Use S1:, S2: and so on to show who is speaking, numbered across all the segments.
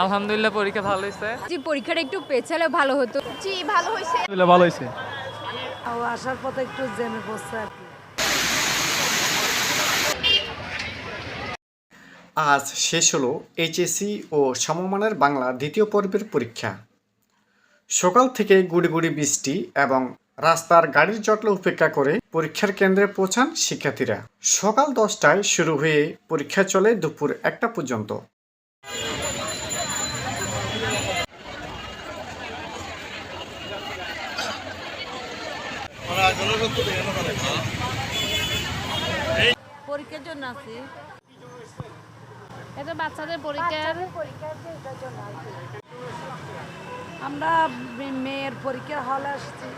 S1: আলহামদুলিল্লাহ পরীক্ষা ভালো হয়েছে।
S2: জি পরীক্ষাটা একটু পেছালে ভালো হতো।
S3: জি ভালো হয়েছে।
S1: ভালো হয়েছে।
S4: ও আসার পথে একটু জেমে পড়ছে আর কি।
S5: আজ শেষ হলো এইচএসসি ও সমমানের বাংলা দ্বিতীয় পর্বের পরীক্ষা। সকাল থেকে গুড়ি গুড়ি বৃষ্টি এবং রাস্তার গাড়ির জটলা উপেক্ষা করে পরীক্ষার কেন্দ্রে পৌঁছান শিক্ষার্থীরা। সকাল দশটায় শুরু হয়ে পরীক্ষা চলে দুপুর একটা পর্যন্ত।
S4: পরীক্ষার জন্য আছি।
S6: এটা বাচ্চাদের পরীক্ষার
S4: আমরা মেয়ের পরীক্ষার হলে আসছি।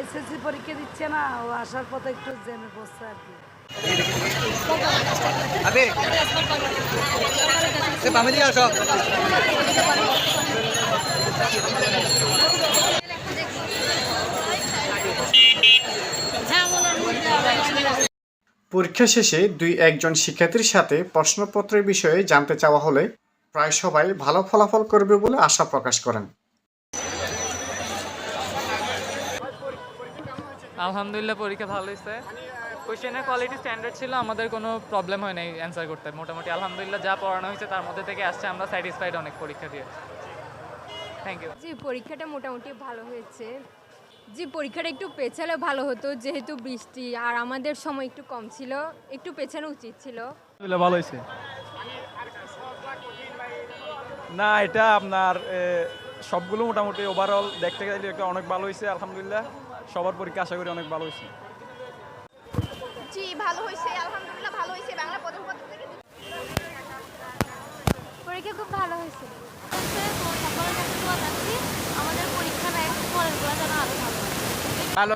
S4: এসএসসি পরীক্ষা দিচ্ছে না ও আসার পথে একটু জেমে পড়ছে আর কি।
S5: পরীক্ষা শেষে দুই একজন শিক্ষার্থীর সাথে প্রশ্নপত্রের বিষয়ে জানতে চাওয়া হলে প্রায় সবাই ভালো ফলাফল করবে বলে আশা প্রকাশ করেন।
S1: আলহামদুলিল্লাহ পরীক্ষা ভালো হয়েছে। কোয়েশ্চেনের কোয়ালিটি স্ট্যান্ডার্ড ছিল আমাদের কোনো প্রবলেম হয় নাই অ্যান্সার করতে। মোটামুটি আলহামদুলিল্লাহ যা পড়ানো হয়েছে তার মধ্যে থেকে আসছে আমরা স্যাটিসফাইড অনেক পরীক্ষা দিয়ে। থ্যাংক ইউ
S2: জি পরীক্ষাটা মোটামুটি ভালো হয়েছে। জি পরীক্ষাটা একটু পেছালে ভালো হতো যেহেতু বৃষ্টি আর আমাদের সময় একটু কম ছিল একটু পেছানো উচিত ছিল।
S7: ভালো হয়েছে? না এটা আপনার সবগুলো মোটামুটি ওভারঅল দেখতে গেলে একটা অনেক ভালো হয়েছে আলহামদুলিল্লাহ। সবার পরীক্ষা আশা করি অনেক ভালো হয়েছে।
S3: জি ভালো হয়েছে আলহামদুলিল্লাহ ভালো হয়েছে বাংলা প্রথম
S6: পরীক্ষা খুব ভালো হয়েছে সকলের কাছে দোয়া চাচ্ছি আমাদের পরীক্ষাটা একটু হয়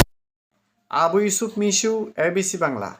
S5: Abu Yusuf Mishu A B C Bangla.